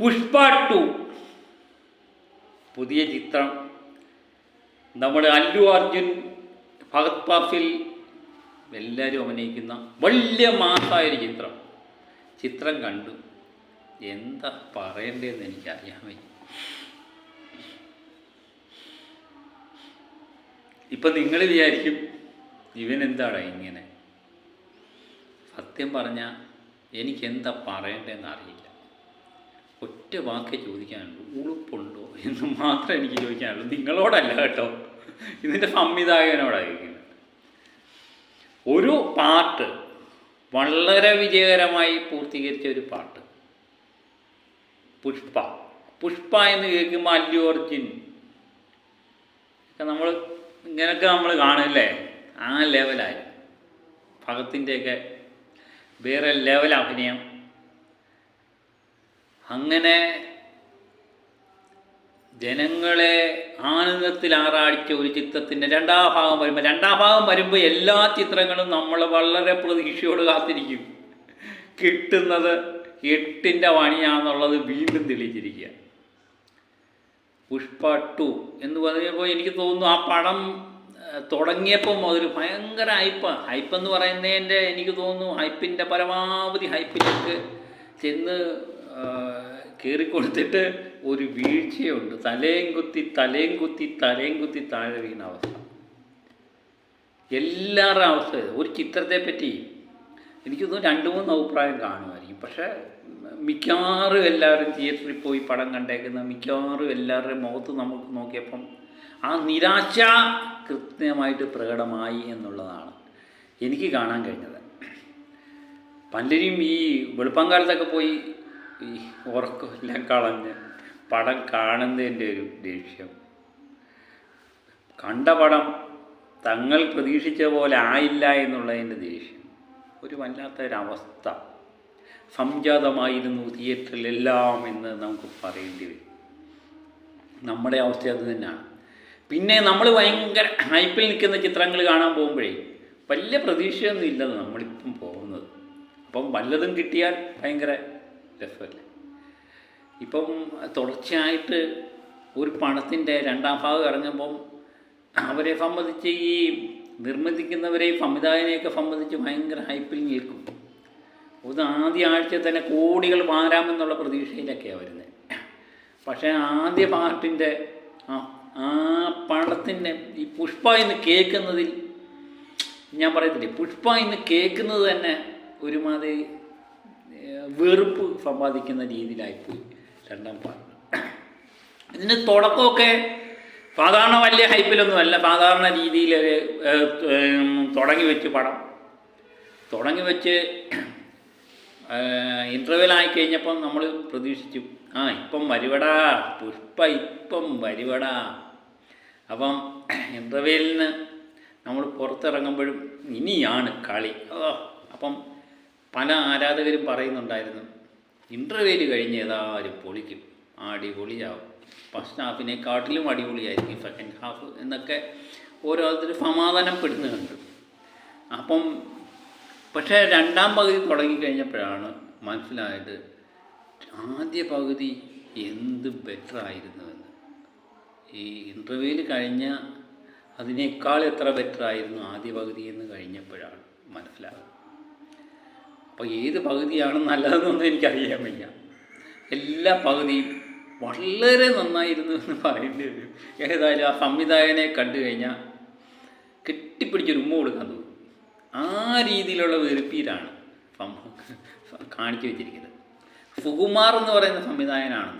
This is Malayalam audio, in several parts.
പുഷ്പ ടു പുതിയ ചിത്രം. നമ്മുടെ അല്ലു അർജുൻ ഭഗത് പാഫിൽ എല്ലാവരും അഭിനയിക്കുന്ന വലിയ മാസമായൊരു ചിത്രം. ചിത്രം കണ്ടു. എന്താ പറയണ്ടതെന്ന് എനിക്കറിയാൻ വയ്യ. ഇപ്പം നിങ്ങൾ വിചാരിക്കും ഇവൻ എന്താടാ ഇങ്ങനെ. സത്യം പറഞ്ഞാൽ എനിക്കെന്താ പറയണ്ടതെന്ന് അറിയില്ല. ഒറ്റ വാക്കേ ചോദിക്കാനുള്ളൂ. ഉളുപ്പുണ്ടോ എന്ന് മാത്രമേ എനിക്ക് ചോദിക്കാനുള്ളൂ. നിങ്ങളോടല്ല കേട്ടോ. ഇതിന്റെ സംവിധായകനോടായിരിക്കുന്നത് ഒരു പാട്ട് വളരെ വിജയകരമായി പൂർത്തീകരിച്ച ഒരു പാട്ട്. പുഷ്പ. പുഷ്പ എന്ന് കേൾക്കുമ്പോൾ അല്ലു അർജുൻ. നമ്മൾ ഇങ്ങനെയൊക്കെ നമ്മൾ കാണില്ലേ ആ ലെവലായി ഭഗത്തിന്റെയൊക്കെ വേറെ ലെവൽ അഭിനയം. അങ്ങനെ ജനങ്ങളെ ആനന്ദത്തിൽ ആറാടിച്ച ഒരു ചിത്രത്തിന്റെ രണ്ടാം ഭാഗം വരുമ്പോൾ രണ്ടാം ഭാഗം വരുമ്പോൾ എല്ലാ ചിത്രങ്ങളും നമ്മൾ വളരെ പ്രതീക്ഷയോട് കാത്തിരിക്കും. കിട്ടുന്നത് എട്ടിന്റെ പണിയാണെന്നുള്ളത് വീണ്ടും തെളിയിച്ചിരിക്കുക. പുഷ്പ ടു എന്ന് പറയുമ്പോൾ എനിക്ക് തോന്നുന്നു ആ പടം തുടങ്ങിയപ്പോൾ മുതൽ ഭയങ്കര ഹൈപ്പ്. ഹൈപ്പ് എന്ന് പറയുന്നതിന്റെ എനിക്ക് തോന്നുന്നു ഹൈപ്പിന്റെ പരമാവധി ഹൈപ്പിലേക്ക് ചെന്ന് കയറിക്കൊടുത്തിട്ട് ഒരു വീഴ്ചയുണ്ട്. തലയും കുത്തി തലയും കുത്തി തലയും കുത്തി താഴെ വീണ അവസ്ഥ. എല്ലാവരുടെ അവസ്ഥ ഒരു ചിത്രത്തെ പറ്റി എനിക്ക് തോന്നുന്നു രണ്ട് മൂന്ന് അഭിപ്രായം കാണുമായിരിക്കും. പക്ഷേ മിക്കവാറും എല്ലാവരും തിയേറ്ററിൽ പോയി പടം കണ്ടേക്കുന്ന മിക്കവാറും എല്ലാവരുടെയും മുഖത്ത് നമുക്ക് നോക്കിയപ്പം ആ നിരാശ കൃത്യമായിട്ട് പ്രകടമായി എന്നുള്ളതാണ് എനിക്ക് കാണാൻ കഴിഞ്ഞത്. പലരും ഈ വെളുപ്പം കാലത്തൊക്കെ പോയി ഈ ഉറക്കമെല്ലാം കളഞ്ഞ് പടം കാണുന്നതിന്റെ ഒരു ദേഷ്യം. കണ്ട പടം തങ്ങൾ പ്രതീക്ഷിച്ച പോലെ ആയില്ല എന്നുള്ളതിന്റെ ദേഷ്യം. ഒരു വല്ലാത്തൊരവസ്ഥ. സംജാതമായിരുന്നു തിയേറ്ററിലെല്ലാം എന്ന് നമുക്ക് പറയേണ്ടി വരും. നമ്മുടെ അവസ്ഥ അത് തന്നെയാണ്. പിന്നെ നമ്മൾ ഭയങ്കര ഹൈപ്പിൽ നിൽക്കുന്ന ചിത്രങ്ങൾ കാണാൻ പോകുമ്പോഴേ വലിയ പ്രതീക്ഷയൊന്നും ഇല്ലെന്ന് നമ്മളിപ്പം പോകുന്നത്. അപ്പം വല്ലതും കിട്ടിയാൽ ഭയങ്കര രസമല്ലേ ഇപ്പം തുടർച്ചയായിട്ട് ഒരു പണത്തിന്റെ രണ്ടാം ഭാഗം ഇറങ്ങുമ്പം അവരെ സംബന്ധിച്ച് ഈ നിർമ്മിക്കുന്നവരെയും സംവിധായകനെയൊക്കെ സംബന്ധിച്ച് ഭയങ്കര ഹൈപ്പിൽ നിൽക്കും. ഒന്ന് ആദ്യ ആഴ്ച തന്നെ കോടികൾ മാറാമെന്നുള്ള പ്രതീക്ഷയിലൊക്കെയാണ് വരുന്നത് പക്ഷേ ആദ്യ പാട്ടിന്റെ ആ ആ പടത്തിന്റെ ഈ പുഷ്പ എന്ന് കേൾക്കുന്നതിൽ ഞാൻ പറയത്തില്ലേ പുഷ്പ എന്ന് കേൾക്കുന്നത് തന്നെ ഒരുമാതിരി വെറുപ്പ് സമ്പാദിക്കുന്ന രീതിയിലായിപ്പോയി രണ്ടാം പാട്ട് ഇതിന്റെ തുടക്കമൊക്കെ സാധാരണ വലിയ ഹൈപ്പിലൊന്നുമല്ല. സാധാരണ രീതിയിൽ തുടങ്ങി വെച്ച് പടം. തുടങ്ങി വെച്ച് ഇന്റർവെൽ ആയി കഴിഞ്ഞപ്പം നമ്മൾ പ്രതീക്ഷിച്ചു ആ ഇപ്പം വരുവടാ പുഷ്പ ഇപ്പം വരുവടാ. അപ്പം ഇന്റർവെല്ലിന് നമ്മൾ പുറത്തിറങ്ങുമ്പോഴും ഇനിയാണ് കളി. ഓ അപ്പം പല ആരാധകരും പറയുന്നുണ്ടായിരുന്നു ഇന്റർവ്യൂൽ കഴിഞ്ഞ് ഏതായാലും പൊളിക്കും അടിപൊളിയാവും. ഫസ്റ്റ് ഹാഫിനെക്കാട്ടിലും അടിപൊളിയായിരിക്കും സെക്കൻഡ് ഹാഫ് എന്നൊക്കെ ഓരോരുത്തർ സമാധാനപ്പെടുന്നുണ്ട്. അപ്പം പക്ഷേ രണ്ടാം പകുതി തുടങ്ങിക്കഴിഞ്ഞപ്പോഴാണ് മനസ്സിലായത് ആദ്യ പകുതി എന്ത് ബെറ്റർ ആയിരുന്നുവെന്ന്. ഈ ഇന്റർവ്യൂവിൽ കഴിഞ്ഞ അതിനേക്കാൾ എത്ര ബെറ്റർ ആയിരുന്നു ആദ്യ പകുതി എന്ന് കഴിഞ്ഞപ്പോഴാണ് മനസ്സിലാകുന്നത് അപ്പോൾ ഏത് പകുതിയാണ് നല്ലതെന്നൊന്നും എനിക്കറിയാൻ വയ്യ. എല്ലാ പകുതിയും വളരെ നന്നായിരുന്നു എന്ന് പറയേണ്ടി വരും. ഏതായാലും ആ സംവിധായകനെ കണ്ടു കഴിഞ്ഞാൽ കെട്ടിപ്പിടിച്ചൊരു ഉമ്മ കൊടുക്കാൻ തോന്നും. ആ രീതിയിലുള്ള വെറുപ്പീരാണ് കാണിച്ചു വെച്ചിരിക്കുന്നത്. സുകുമാർ എന്ന് പറയുന്ന സംവിധായകനാണ്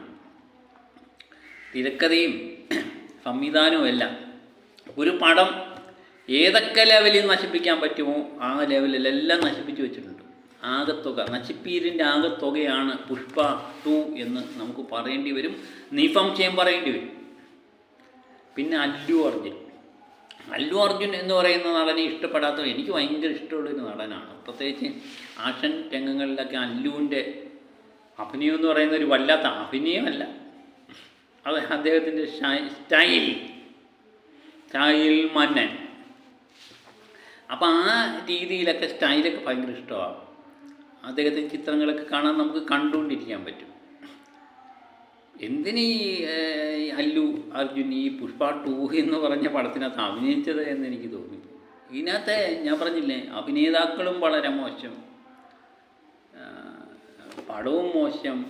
തിരക്കഥയും സംവിധാനവും എല്ലാം ഒരു പടം ഏതൊക്കെ ലെവലിൽ നശിപ്പിക്കാൻ പറ്റുമോ ആ ലെവലിലെല്ലാം നശിപ്പിച്ചു വെച്ചിട്ടുണ്ട്. ആകത്തുക. നച്ചിപ്പീരിന്റെ ആകത്തുകയാണ് പുഷ്പ ടു എന്ന് നമുക്ക് പറയേണ്ടി വരും. നീഫം ചെയ്യാൻ പറയേണ്ടി വരും. പിന്നെ അല്ലു അർജുൻ. അല്ലു അർജുൻ എന്ന് പറയുന്ന നടനെ ഇഷ്ടപ്പെടാത്ത എനിക്ക് ഭയങ്കര ഇഷ്ടമുള്ളൊരു നടനാണ്. പ്രത്യേകിച്ച് ആക്ഷൻ രംഗങ്ങളിലൊക്കെ അല്ലുവിന്റെ അഭിനയം എന്ന് പറയുന്ന ഒരു വല്ലാത്ത അഭിനയമല്ല. അത് അദ്ദേഹത്തിന്റെ സ്റ്റൈൽ. സ്റ്റൈൽ മന്നൻ. അപ്പം ആ രീതിയിലൊക്കെ സ്റ്റൈലൊക്കെ ഭയങ്കര ഇഷ്ടമാണ്. അദ്ദേഹത്തിന്റെ ചിത്രങ്ങളൊക്കെ കാണാൻ നമുക്ക് കണ്ടുകൊണ്ടിരിക്കാൻ പറ്റും. എന്തിനീ അല്ലു അർജുൻ ഈ പുഷ്പ ടൂ എന്ന് പറഞ്ഞ പടത്തിനകത്ത് അഭിനയിച്ചത് എന്ന് എനിക്ക് തോന്നി ഇതിനകത്തെ ഞാൻ പറഞ്ഞില്ലേ അഭിനേതാക്കളും വളരെ മോശം. പടവും മോശം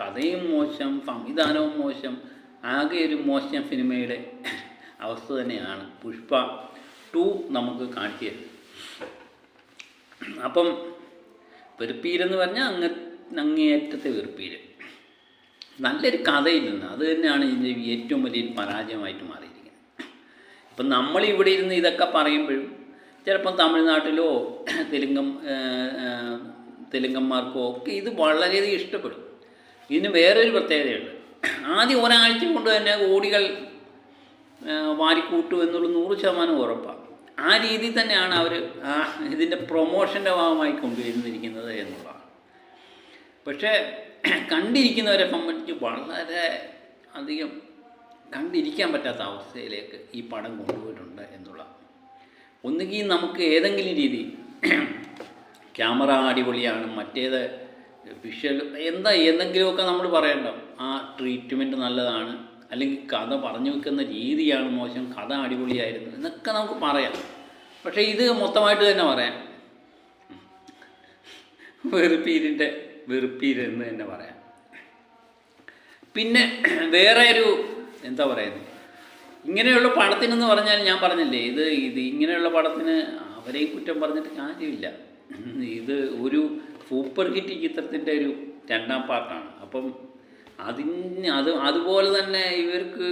കഥയും മോശം സംവിധാനവും മോശം ആകെ ഒരു മോശം സിനിമയുടെ അവസ്ഥ തന്നെയാണ് പുഷ്പ ടു നമുക്ക് കാണിച്ചു തരുന്നത് അപ്പം വെറുപ്പീരെന്ന് പറഞ്ഞാൽ അങ്ങ അങ്ങേയറ്റത്തെ വെറുപ്പീര്. നല്ലൊരു കഥയില്ലെന്ന്. അത് തന്നെയാണ് ഇതിന്റെ ഏറ്റവും വലിയൊരു പരാജയമായിട്ട് മാറിയിരിക്കുന്നത്. ഇപ്പം നമ്മൾ ഇവിടെ ഇരുന്ന് ഇതൊക്കെ പറയുമ്പോഴും ചിലപ്പം തമിഴ്നാട്ടിലോ തെലുങ്കം തെലുങ്കന്മാർക്കോ ഒക്കെ ഇത് വളരെയധികം ഇഷ്ടപ്പെടും. ഇതിന് വേറൊരു പ്രത്യേകതയുണ്ട്. ആദ്യം ഒരാഴ്ച കൊണ്ട് തന്നെ കോടികൾ വാരിക്കൂട്ടു എന്നുള്ള നൂറ് ശതമാനം ഉറപ്പാണ്. ആ രീതി തന്നെയാണ് അവർ ഇതിന്റെ പ്രൊമോഷന്റെ ഭാഗമായി കൊണ്ടുവരുന്നിരിക്കുന്നത് എന്നുള്ളതാണ്. പക്ഷേ കണ്ടിരിക്കുന്നവരെ സംബന്ധിച്ച് വളരെ അധികം കണ്ടിരിക്കാൻ പറ്റാത്ത അവസ്ഥയിലേക്ക് ഈ പടം കൊണ്ടുപോയിട്ടുണ്ട് എന്നുള്ള ഒന്നുകിൽ നമുക്ക് ഏതെങ്കിലും രീതി ക്യാമറ അടിപൊളിയാണ് മറ്റേത് വിഷ്വൽ എന്താ എന്തെങ്കിലുമൊക്കെ നമ്മൾ പറയണ്ട ആ ട്രീറ്റ്മെന്റ് നല്ലതാണ് അല്ലെങ്കിൽ കഥ പറഞ്ഞു വെക്കുന്ന രീതിയാണ് മോശം കഥ അടിപൊളിയായിരുന്നു എന്നൊക്കെ നമുക്ക് പറയാം. പക്ഷേ ഇത് മൊത്തമായിട്ട് തന്നെ പറയാം. വെറുപ്പീരിന്റെ വെറുപ്പീര് എന്ന് തന്നെ പറയാം. പിന്നെ വേറെ ഒരു എന്താ പറയുന്നത് ഇങ്ങനെയുള്ള പടത്തിനെന്ന് പറഞ്ഞാൽ ഞാൻ പറഞ്ഞില്ലേ ഇത് ഇത് ഇങ്ങനെയുള്ള പടത്തിന് അവരെയും കുറ്റം പറഞ്ഞിട്ട് കാര്യമില്ല. ഇത് ഒരു സൂപ്പർ ഹിറ്റ് ചിത്രത്തിന്റെ ഒരു രണ്ടാം പാർട്ടാണ്. അപ്പം അതിന് അത് അതുപോലെ തന്നെ ഇവർക്ക്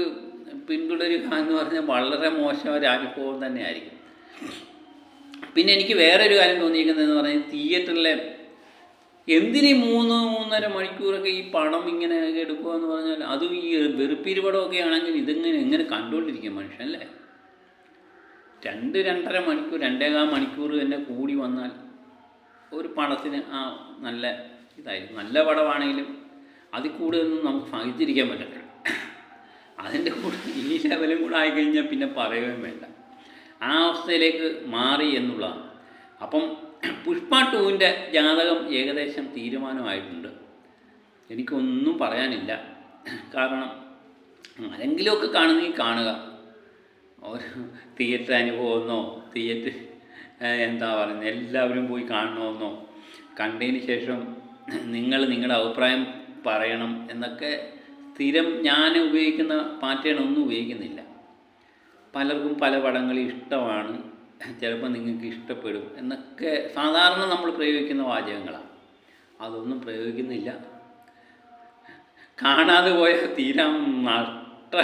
പിന്തുടരുക എന്ന് പറഞ്ഞാൽ വളരെ മോശം ഒരു അനുഭവം തന്നെയായിരിക്കും. പിന്നെ എനിക്ക് വേറൊരു കാര്യം തോന്നിയിരിക്കുന്നതെന്ന് പറഞ്ഞാൽ തിയേറ്ററിലെ എന്തിനീ മൂന്ന് മൂന്നര മണിക്കൂറൊക്കെ ഈ പണം ഇങ്ങനെ എടുക്കുക എന്ന് പറഞ്ഞാൽ അതും ഈ വെറുപ്പിരിപടമൊക്കെ ആണെങ്കിൽ ഇതിങ്ങനെ എങ്ങനെ കണ്ടുകൊണ്ടിരിക്കും മനുഷ്യൻ അല്ലേ? രണ്ട് രണ്ടര മണിക്കൂർ രണ്ടേകാൽ മണിക്കൂർ തന്നെ കൂടി വന്നാൽ ഒരു പണത്തിന് ആ നല്ല ഇതായിരിക്കും. നല്ല പടമാണെങ്കിലും അതിൽ കൂടുതലൊന്നും നമുക്ക് സഹിച്ചിരിക്കാൻ പറ്റത്തില്ല. അതിന്റെ കൂടെ ഈ ലെവലും കൂടെ ആയിക്കഴിഞ്ഞാൽ പിന്നെ പറയുകയും വേണ്ട. ആ അവസ്ഥയിലേക്ക് മാറി എന്നുള്ളതാണ്. അപ്പം പുഷ്പ ടൂവിന്റെ ജാതകം ഏകദേശം തീരുമാനമായിട്ടുണ്ട്. എനിക്കൊന്നും പറയാനില്ല. കാരണം ആരെങ്കിലുമൊക്കെ കാണുന്നെങ്കിൽ കാണുക. ഒരു തിയേറ്റർ അനുഭവമെന്നോ തിയേറ്റർ എന്താ പറയുന്നത് എല്ലാവരും പോയി കാണണമെന്നോ കണ്ടതിന് ശേഷം നിങ്ങൾ നിങ്ങളുടെ അഭിപ്രായം പറയണം എന്നൊക്കെ സ്ഥിരം ഞാൻ ഉപയോഗിക്കുന്ന പാറ്റേൺ ഒന്നും ഉപയോഗിക്കുന്നില്ല. പലർക്കും പല പടങ്ങളും ഇഷ്ടമാണ് ചിലപ്പോൾ നിങ്ങൾക്ക് ഇഷ്ടപ്പെടും എന്നൊക്കെ സാധാരണ നമ്മൾ പ്രയോഗിക്കുന്ന വാചകങ്ങളാണ്. അതൊന്നും പ്രയോഗിക്കുന്നില്ല. കാണാതെ പോയ തീരം നഷ്ട.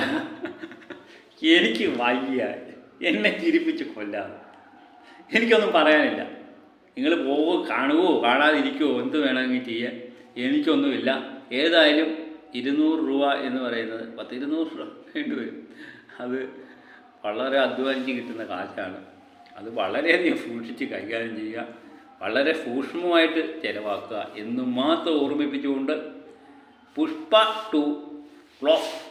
എനിക്ക് വയ്യ. എന്നെ ചിരിപ്പിച്ച് കൊല്ലാതെ എനിക്കൊന്നും പറയാനില്ല. നിങ്ങൾ പോവോ കാണുവോ കാണാതിരിക്കുവോ എന്ത് വേണമെങ്കിൽ ചെയ്യാൻ എനിക്കൊന്നുമില്ല. ഏതായാലും ഇരുന്നൂറ് രൂപ എന്ന് പറയുന്നത് പത്ത് ഇരുന്നൂറ് രൂപ വേണ്ടി വരും. അത് വളരെ അധ്വാനിച്ച് കിട്ടുന്ന കാശാണ്. അത് വളരെയധികം സൂക്ഷിച്ച് കൈകാര്യം ചെയ്യുക വളരെ സൂക്ഷ്മമായിട്ട് ചിലവാക്കുക എന്ന് മാത്രം ഓർമ്മിപ്പിച്ചുകൊണ്ട് പുഷ്പ ടു ഫ്ലോപ്പ്